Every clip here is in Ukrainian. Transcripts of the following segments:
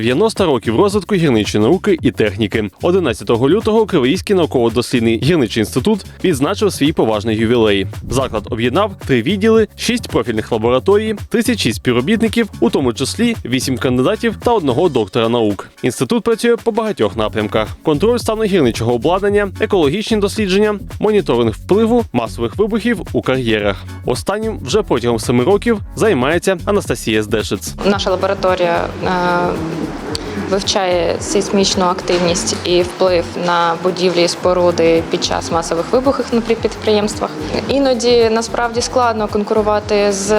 90 років розвитку гірничої науки і техніки. 11 лютого Кривийський науково-дослідний гірничий інститут відзначив свій поважний ювілей. Заклад об'єднав три відділи, шість профільних лабораторій, 36 співробітників, у тому числі 8 кандидатів та одного доктора наук. Інститут працює по багатьох напрямках: контроль стану гірничого обладнання, екологічні дослідження, моніторинг впливу масових вибухів у кар'єрах. Останнім вже протягом семи років займається Анастасія Здешиц. Наша лабораторія е, вивчає сейсмічну активність і вплив на будівлі і споруди під час масових вибухів на підприємствах. Іноді насправді складно конкурувати з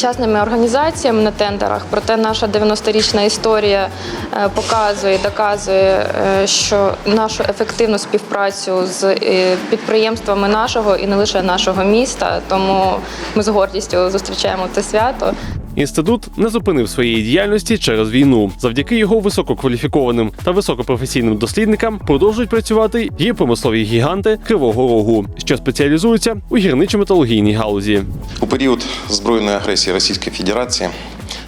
частними організаціями на тендерах, проте наша 90-річна історія е, показує, доказує, е, що нашу ефективну співпрацю з е, підприємствами нашого і не лише нашого міста. Тому ми з гордістю зустрічаємо це свято. Інститут не зупинив своєї діяльності через війну. Завдяки його висококваліфікованим та високопрофесійним дослідникам продовжують працювати і промислові гіганти Кривого Рогу, що спеціалізуються у гірничо-металургійній галузі. У період збройної агресії Російської Федерації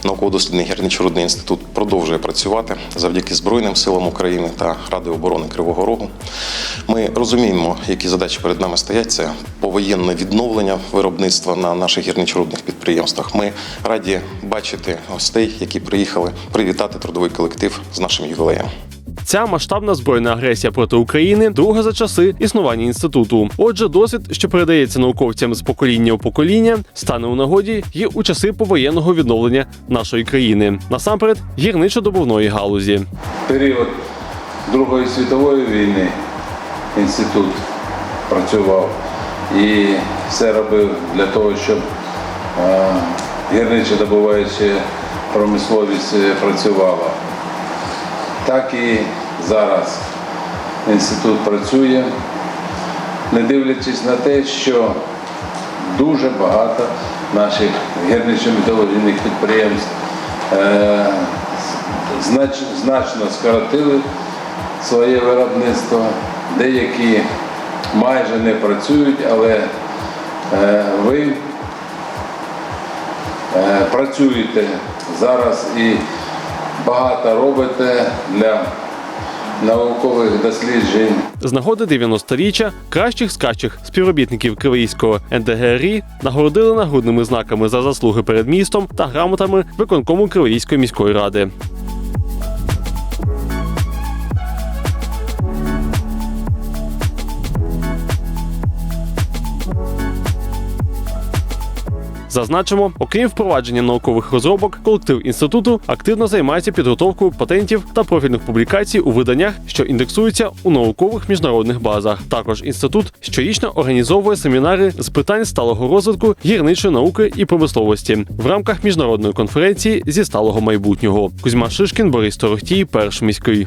науково-дослідний гірничорудний інститут продовжує працювати завдяки Збройним силам України та Ради оборони Кривого Рогу. Ми розуміємо, які задачі перед нами стоять. Це повоєнне відновлення виробництва на наших гірничорудних підприємствах. Ми раді бачити гостей, які приїхали привітати трудовий колектив з нашим ювілеєм. Ця масштабна збройна агресія проти України друга за часи існування інституту. Отже, досвід, що передається науковцям з покоління у покоління, стане у нагоді і у часи повоєнного відновлення нашої країни, насамперед гірничо-добувної галузі. період Другої світової війни інститут працював і все робив для того, щоб е, гірничо добуваюча промисловість е, працювала. Так і зараз інститут працює, не дивлячись на те, що дуже багато наших гірничо-металургійних підприємств е, знач, значно скоротили своє виробництво. Деякі майже не працюють, але е, ви е, працюєте зараз і багато робите для наукових досліджень. З нагоди 90-річчя кращих з кращих співробітників Київського НДГРІ нагородили нагрудними знаками за заслуги перед містом та грамотами виконкому Кривийської міської ради. Зазначимо, окрім впровадження наукових розробок, колектив інституту активно займається підготовкою патентів та профільних публікацій у виданнях, що індексуються у наукових міжнародних базах. Також інститут щорічно організовує семінари з питань сталого розвитку гірничої науки і промисловості в рамках міжнародної конференції зі сталого майбутнього. Кузьма Шишкін, Борис Торохтій, перш міський.